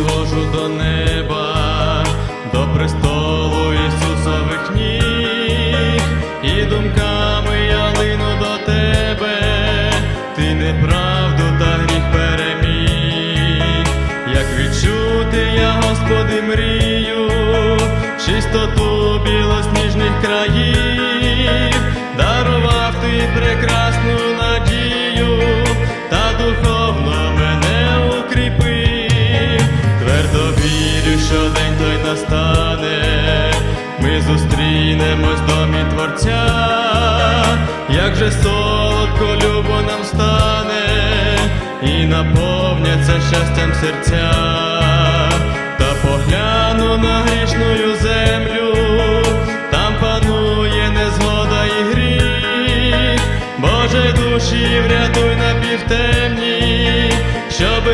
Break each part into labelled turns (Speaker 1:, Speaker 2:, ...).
Speaker 1: підвожу до неба, до престолу Ісусових ніг, і думками я лину до тебе, ти неправду та гріх переміг, як відчути я, Господи, мрію, чистоту білосніжних країн. Твердо вірю, що день той настане, ми зустрінемось в домі Творця, як же солодко любо нам стане, і наповняться щастям серця, та погляну на грішну землю, там панує незгода і гріх, Боже душі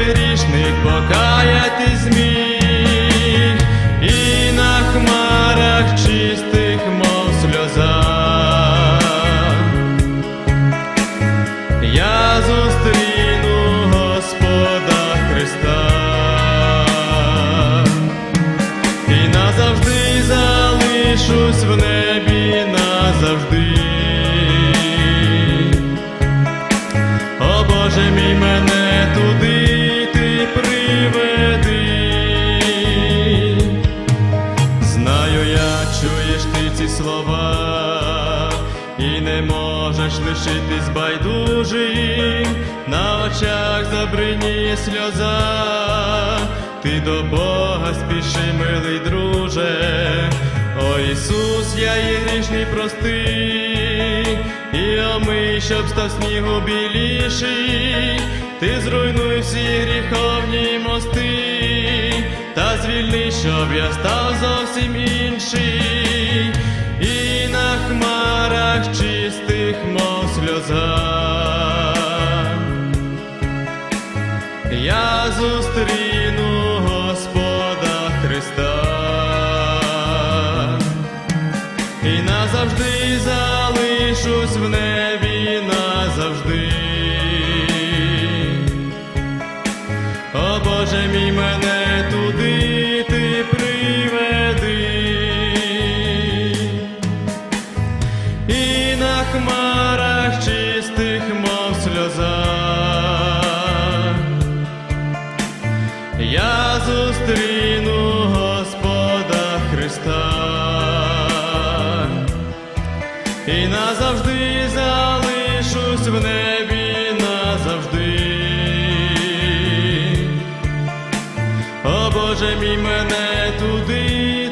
Speaker 1: грішник покаятись зміг, і на хмарах чистих, мов сльоза. Я зустріну Господа Христа і назавжди залишусь в небі назавжди. О Боже мій мене туди ці слова, і не можеш лишитись байдужим, на очах забриніє сльоза, ти до Бога спіши, милий друже, о Ісус, я є грішний простий, і омий, щоб став снігу біліший, ти зруйнуй всі гріховні мости, та звільни, щоб я став зовсім інший, і на хмарах чистих, мов сльоза. Я зустріну Господа Христа і назавжди залишусь в небі назавжди. Боже мій мене туди.